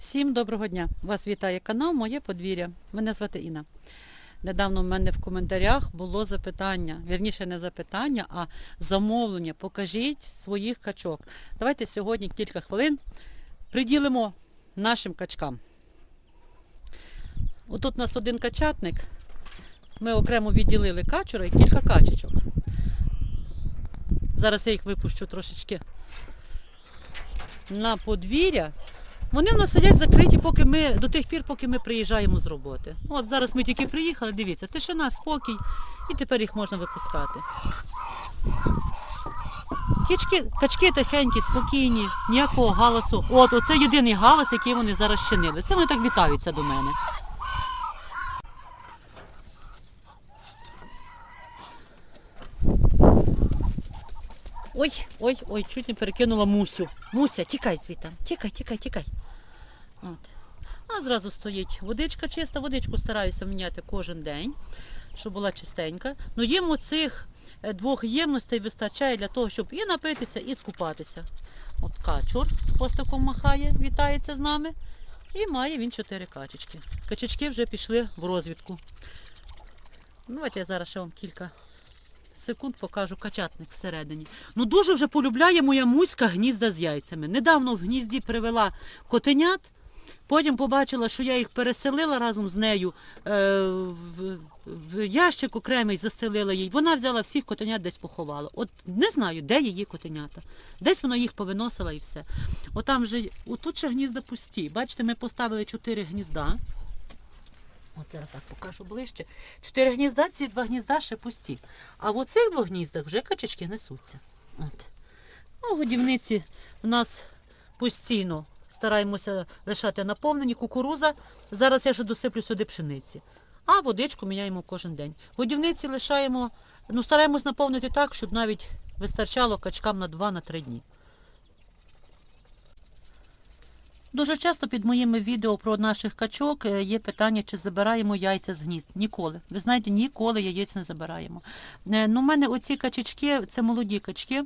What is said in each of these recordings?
Всім доброго дня! Вас вітає канал Моє подвір'я. Мене звати Інна. Недавно в мене в коментарях було запитання, вірніше не запитання, а замовлення. Покажіть своїх качок. Давайте сьогодні кілька хвилин приділимо нашим качкам. Отут у нас один качатник. Ми окремо відділили качура і кілька качечок. Зараз я їх випущу трошечки на подвір'я. Вони в нас сидять закриті, поки ми до тих пір, поки ми приїжджаємо з роботи. От зараз ми тільки приїхали, дивіться, тишина, спокій, і тепер їх можна випускати. Качки, качки тихенькі, спокійні, ніякого галасу. От, оце єдиний галас, який вони зараз чинили. Це вони так вітаються до мене. Ой, ой, ой, чуть не перекинула Мусю. Муся, тікай звідти. Тікай, тікай, тікай. От. А зразу стоїть водичка чиста, водичку стараюся міняти кожен день, щоб була чистенька. Ну їм оцих е, двох ємностей вистачає для того, щоб і напитися, і скупатися. От качур хвостиком махає, вітається з нами. І має він чотири качечки. Качечки вже пішли в розвідку. Давайте я зараз ще вам кілька секунд покажу качатник всередині. Ну дуже вже полюбляє моя муська гнізда з яйцями. Недавно в гнізді привела котенят, потім побачила, що я їх переселила разом з нею е, в, в ящик окремий застелила їй. Вона взяла всіх котенят десь поховала. От не знаю, де її котенята. Десь вона їх повиносила і все. Отам вже, отут ще гнізда пусті. Бачите, ми поставили чотири гнізда. От зараз так покажу ближче. Чотири гнізда, ці два гнізда ще пусті. А в оцих двох гніздах вже качечки несуться. От. Ну, годівниці у нас постійно стараємося лишати наповнені. Кукуруза. Зараз я ще досиплю сюди пшениці. А водичку міняємо кожен день. Годівниці лишаємо, ну стараємось наповнити так, щоб навіть вистачало качкам на 2-3 дні. Дуже часто під моїми відео про наших качок е, є питання, чи забираємо яйця з гнізд. Ніколи. Ви знаєте, ніколи яєць не забираємо. Е, Ну, у мене оці качечки, це молоді качки.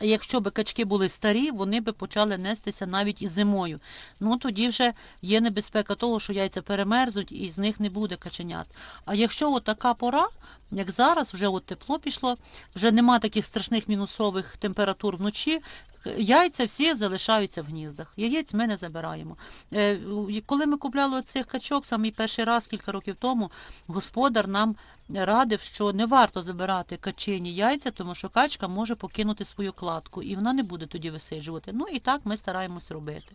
Якщо б качки були старі, вони б почали нестися навіть і зимою. Ну тоді вже є небезпека того, що яйця перемерзуть і з них не буде каченят. А якщо от така пора, як зараз, вже от тепло пішло, вже нема таких страшних мінусових температур вночі, яйця всі залишаються в гніздах. Яєць ми не забираємо. Е, Коли ми купляли цих качок, самий перший раз, кілька років тому, господар нам радив, що не варто забирати качині яйця, тому що качка може покинути свою кладку і вона не буде тоді висиджувати. Ну і так ми стараємось робити.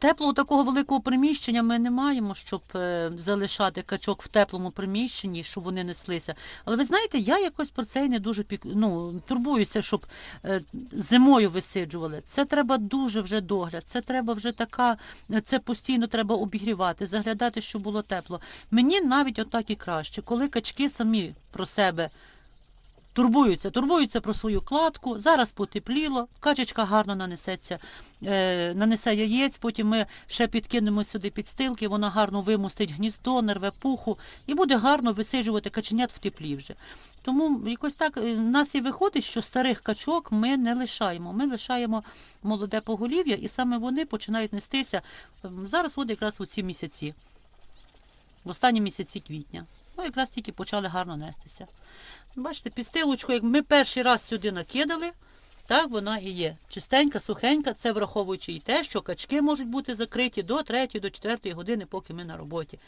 Теплого такого великого приміщення ми не маємо, щоб е, залишати качок в теплому приміщенні, щоб вони неслися. Але ви знаєте, я якось про це й не дуже пік... ну, турбуюся, щоб е, зимою висиджували. Це треба дуже вже догляд, це треба вже така, це постійно треба обігрівати, заглядати, щоб було тепло. Мені навіть отак і краще, коли качки самі про себе турбуються, турбуються про свою кладку. Зараз потепліло, качечка гарно нанесеться, е, нанесе яєць, потім ми ще підкинемо сюди підстилки, вона гарно вимустить гніздо, нерве пуху і буде гарно висиджувати каченят в теплі вже. Тому якось так е, в нас і виходить, що старих качок ми не лишаємо. Ми лишаємо молоде поголів'я, і саме вони починають нестися ем, зараз от якраз у ці місяці, в останні місяці квітня. Ну, якраз тільки почали гарно нестися. Бачите, підстилочку, як ми перший раз сюди накидали, так вона і є. Чистенька, сухенька, це враховуючи і те, що качки можуть бути закриті до 3 до 4 години, поки ми на роботі.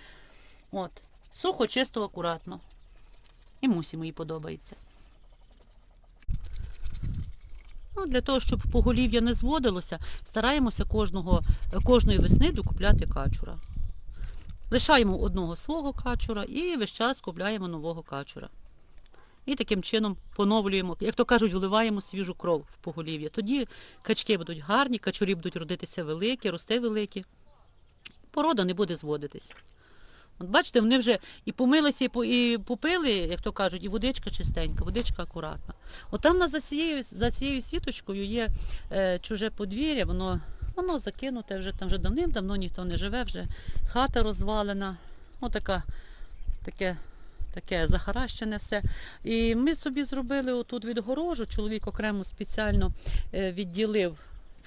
От. Сухо, чисто, акуратно. І мусі мені подобається. Ну, для того, щоб поголів'я не зводилося, стараємося кожного, кожної весни докупляти качура. Лишаємо одного свого качура і весь час купляємо нового качура. І таким чином поновлюємо, як то кажуть, вливаємо свіжу кров в поголів'я. Тоді качки будуть гарні, качурі будуть родитися великі, рости великі. Порода не буде зводитись. От бачите, вони вже і помилися, і, попили, як то кажуть, і водичка чистенька, водичка акуратна. От там за цією, за цією сіточкою є е, чуже подвір'я, воно, воно закинуте, вже там вже давним-давно ніхто не живе, вже хата розвалена. Отака, таке, таке захаращене все. І ми собі зробили отут відгорожу, чоловік окремо спеціально е, відділив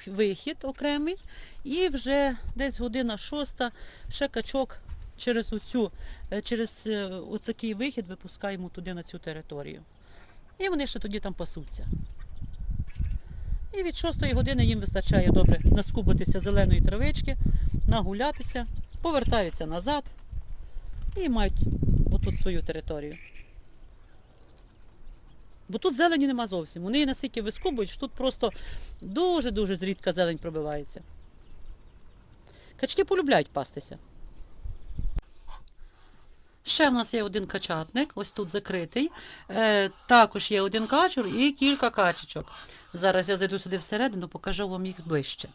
вихід окремий, і вже десь година шоста ще качок через оцю, е, через е, оцякий вихід випускаємо туди на цю територію. І вони ще тоді там пасуться. І від 6 години їм вистачає добре наскубитися зеленої травички, нагулятися, повертаються назад і мають отут свою територію. Бо тут зелені нема зовсім. Вони її настільки вискубують, що тут просто дуже-дуже зрідка зелень пробивається. Качки полюбляють пастися. Ще в нас є один качатник, ось тут закритий. Е, також є один качур і кілька качечок. Зараз я зайду сюди всередину, покажу вам їх ближче.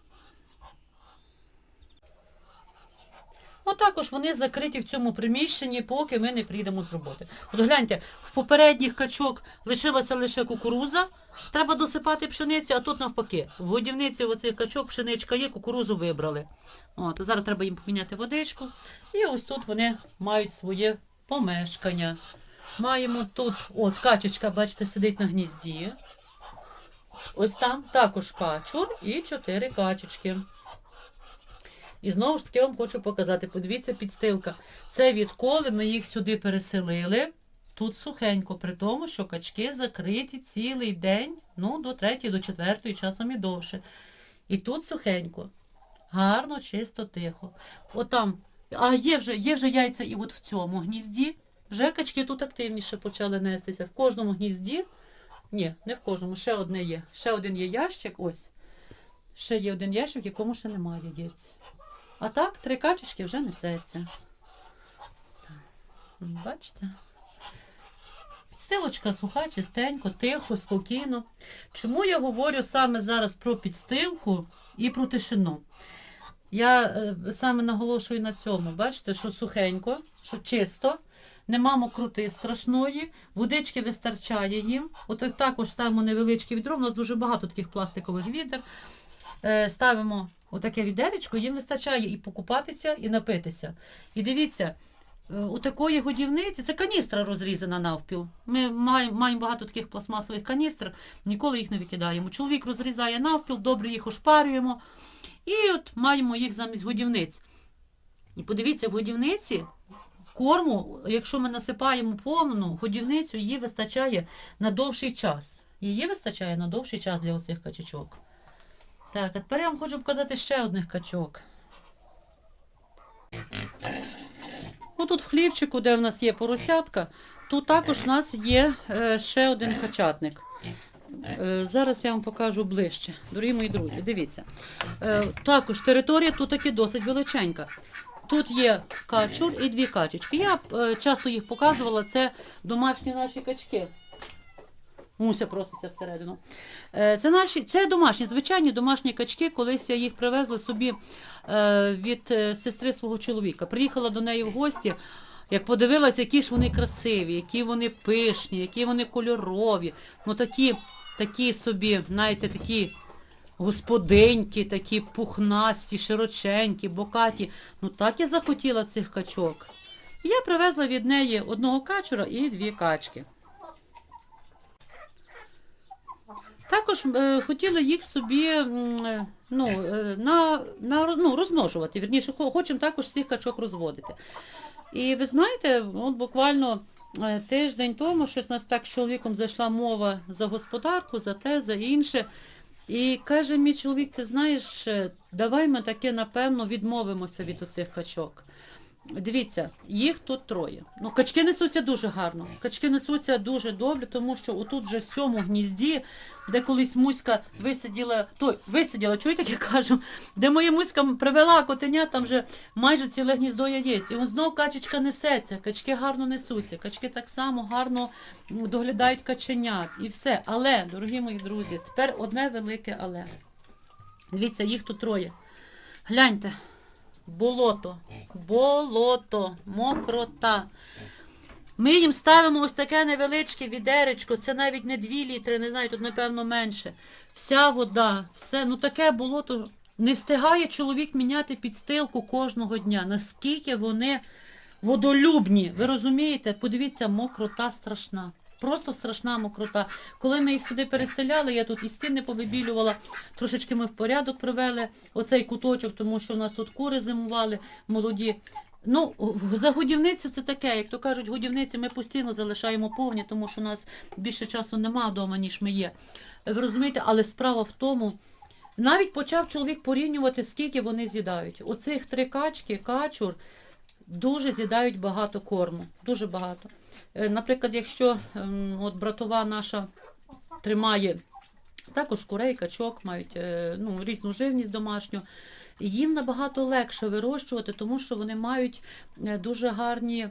Отакож вони закриті в цьому приміщенні, поки ми не прийдемо з роботи. От гляньте, в попередніх качок лишилася лише кукуруза, треба досипати пшеницю, а тут навпаки. В годівниці оцих качок пшеничка є, кукурузу вибрали. От, зараз треба їм поміняти водичку. І ось тут вони мають своє помешкання. Маємо тут, от, качечка, бачите, сидить на гнізді. Ось там також качур і чотири качечки. І знову ж таки вам хочу показати, подивіться, підстилка. Це відколи ми їх сюди переселили. Тут сухенько, при тому, що качки закриті цілий день, ну, до 3, до 4, часом і довше. І тут сухенько. Гарно, чисто, тихо. Отам. А є вже, є вже яйця і от в цьому гнізді. Вже качки тут активніше почали нестися. В кожному гнізді. Ні, не в кожному, ще одне є. Ще один є ящик, ось. Ще є один ящик, в якому ще немає яєць. А так, три качечки вже несеться. Бачите? Підстилочка суха, чистенько, тихо, спокійно. Чому я говорю саме зараз про підстилку і про тишину? Я е, саме наголошую на цьому. Бачите, що сухенько, що чисто, нема мокроти страшної, водички вистачає їм. От також ставимо невеличке відро, у нас дуже багато таких пластикових відер. Е, ставимо отаке відеречко, їм вистачає і покупатися, і напитися. І дивіться, е, у такої годівниці, це каністра розрізана навпіл. Ми маємо, багато таких пластмасових каністр, ніколи їх не викидаємо. Чоловік розрізає навпіл, добре їх ошпарюємо. І от маємо їх замість годівниць. І подивіться, в годівниці корму, якщо ми насипаємо повну годівницю, її вистачає на довший час. Її вистачає на довший час для оцих качечок. Так, а тепер я вам хочу показати ще одних качок. Отут в хлівчику, де в нас є поросятка, тут також у нас є е, ще один качатник. Е, зараз я вам покажу ближче. Дорогі мої друзі, дивіться. Е, також територія тут таки досить величенька. Тут є качур і дві качечки. Я часто їх показувала, це домашні наші качки. Муся проситься всередину. Е, Це наші, це домашні, звичайні домашні качки. Колись я їх привезла собі е, від е, сестри свого чоловіка. Приїхала до неї в гості. Як подивилася, які ж вони красиві, які вони пишні, які вони кольорові. Ну такі, такі собі, знаєте, такі господинькі, такі пухнасті, широченькі, бокаті. Ну так я захотіла цих качок. І я привезла від неї одного качура і дві качки. Також е, хотіли їх собі м, е, ну, е, на, на, ну, розмножувати. Вірніше, хочемо також цих качок розводити. І ви знаєте, от буквально е, тиждень тому щось нас так з чоловіком зайшла мова за господарку, за те, за інше. І каже мій чоловік, ти знаєш, е, давай ми таки, напевно, відмовимося від оцих качок. Дивіться, їх тут троє. Ну, качки несуться дуже гарно. Качки несуться дуже добре, тому що отут вже в цьому гнізді, де колись муська висиділа, той, висиділа, чуєте, як я кажу, де моя муська привела котеня, там вже майже ціле гніздо яєць. І от знову качечка несеться, качки гарно несуться, качки так само гарно доглядають каченят і все. Але, дорогі мої друзі, тепер одне велике але. Дивіться, їх тут троє. Гляньте. Болото, болото, мокрота. Ми їм ставимо ось таке невеличке відеречко, це навіть не 2 літри, не знаю, тут напевно менше. Вся вода, все, ну таке болото. Не встигає чоловік міняти підстилку кожного дня. Наскільки вони водолюбні. Ви розумієте? Подивіться, мокрота страшна. Просто страшна мокрота. Коли ми їх сюди переселяли, я тут і стіни повибілювала, трошечки ми в порядок привели оцей куточок, тому що у нас тут кури зимували молоді. Ну, за годівницю це таке, як то кажуть, годівниці ми постійно залишаємо повні, тому що у нас більше часу нема вдома, ніж ми є. Ви розумієте, але справа в тому, навіть почав чоловік порівнювати, скільки вони з'їдають. Оцих три качки, качур, дуже з'їдають багато корму. Дуже багато. Е, Наприклад, якщо ем, от братова наша тримає також курей, качок, мають е, ну, різну живність домашню. Їм набагато легше вирощувати, тому що вони мають е, дуже гарні,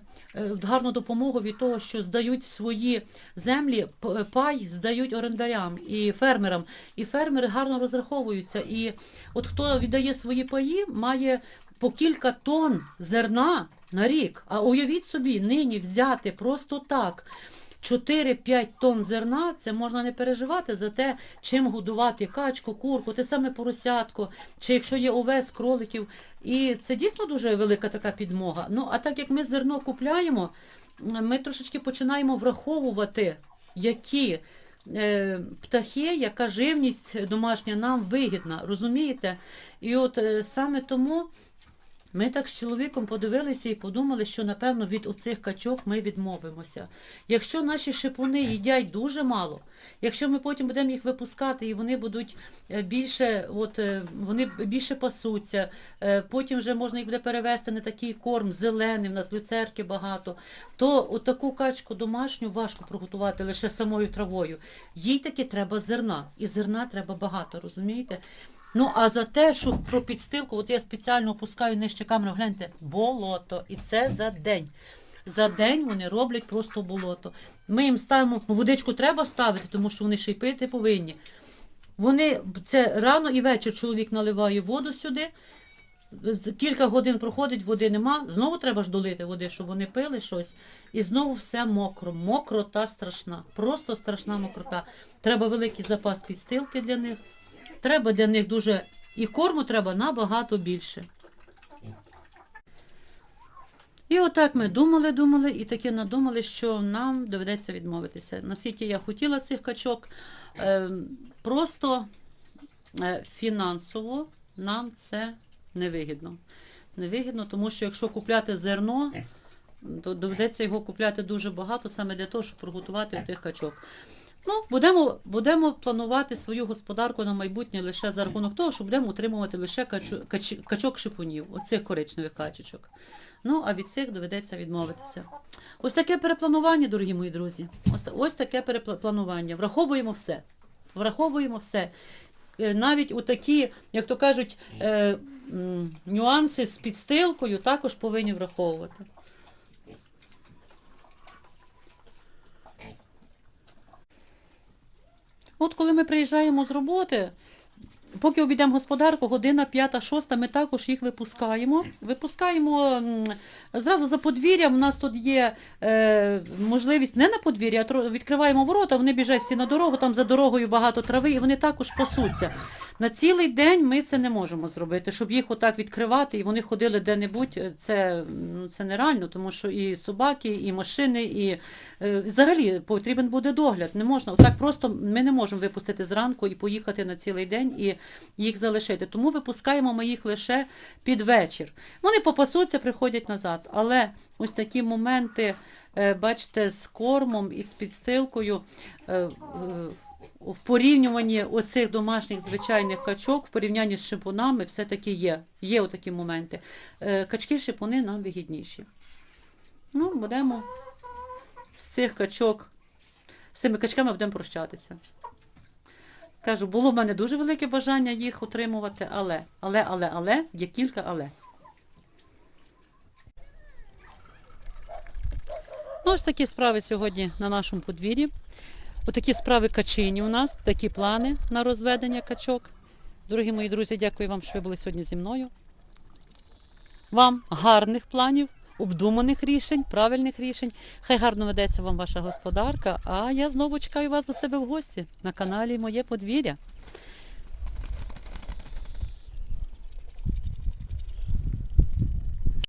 гарну допомогу від того, що здають свої землі, пай здають орендарям і фермерам. І фермери гарно розраховуються. І от хто віддає свої паї, має по кілька тонн зерна на рік. А уявіть собі, нині взяти просто так. 4-5 тонн зерна, це можна не переживати за те, чим годувати качку, курку, те саме поросятко, чи якщо є овес, кроликів. І це дійсно дуже велика така підмога. Ну, а так як ми зерно купляємо, ми трошечки починаємо враховувати, які е, птахи, яка живність домашня нам вигідна, розумієте? І от е, саме тому ми так з чоловіком подивилися і подумали, що напевно від оцих качок ми відмовимося. Якщо наші шипуни їдять дуже мало, якщо ми потім будемо їх випускати і вони будуть е, більше, от е, вони більше пасуться, е, потім вже можна їх буде перевести на такий корм зелений, в нас люцерки багато, то таку качку домашню важко приготувати лише самою травою. Їй таки треба зерна, і зерна треба багато, розумієте? Ну, а за те, що про підстилку, от я спеціально опускаю нижче камеру, гляньте, болото. І це за день. За день вони роблять просто болото. Ми їм ставимо, ну, водичку треба ставити, тому що вони ще й пити повинні. Вони, це рано і вечір чоловік наливає воду сюди, кілька годин проходить, води нема, знову треба ж долити води, щоб вони пили щось. І знову все мокро. Мокрота страшна. Просто страшна мокрота. Треба великий запас підстилки для них. Треба для них дуже і корму треба набагато більше. І отак ми думали, думали, і таки надумали, що нам доведеться відмовитися. Наскільки я хотіла цих качок, е, просто е, фінансово нам це невигідно. Невигідно, тому що якщо купляти зерно, то доведеться його купляти дуже багато саме для того, щоб приготувати тих качок. Ну, будемо, будемо планувати свою господарку на майбутнє лише за рахунок того, що будемо утримувати лише качу, кач, качок шипунів, оцих коричневих качечок. Ну, а від цих доведеться відмовитися. Ось таке перепланування, дорогі мої друзі. Ось, ось таке перепланування. Враховуємо все. Враховуємо все. Е, Навіть у такі, як то кажуть, е, нюанси з підстилкою також повинні враховувати. От коли ми приїжджаємо з роботи, поки обійдемо господарку, година п'ята, шоста, ми також їх випускаємо. Випускаємо зразу за подвір'ям. У нас тут є е, можливість не на подвір'я, а відкриваємо ворота, вони біжать всі на дорогу, там за дорогою багато трави, і вони також пасуться. На цілий день ми це не можемо зробити, щоб їх отак відкривати і вони ходили де-небудь. е, Це, ну, це нереально, тому що і собаки, і машини, і е, взагалі потрібен буде догляд. Не можна отак просто ми не можемо випустити зранку і поїхати на цілий день і їх залишити. Тому випускаємо ми їх лише під вечір. Вони попасуться, приходять назад. Але ось такі моменти, е, бачите, з кормом і з підстилкою. е, е, в порівнюванні оцих домашніх звичайних качок, в порівнянні з шипунами, все-таки є. Є отакі моменти. Е, Качки-шипуни нам вигідніші. Ну, будемо з цих качок, з цими качками будемо прощатися. Кажу, було в мене дуже велике бажання їх отримувати, але, але, але, але, є кілька але. Ну, ось такі справи сьогодні на нашому подвір'ї. Отакі справи качині у нас, такі плани на розведення качок. Дорогі мої друзі, дякую вам, що ви були сьогодні зі мною. Вам гарних планів, обдуманих рішень, правильних рішень. Хай гарно ведеться вам ваша господарка. А я знову чекаю вас до себе в гості на каналі Моє подвір'я.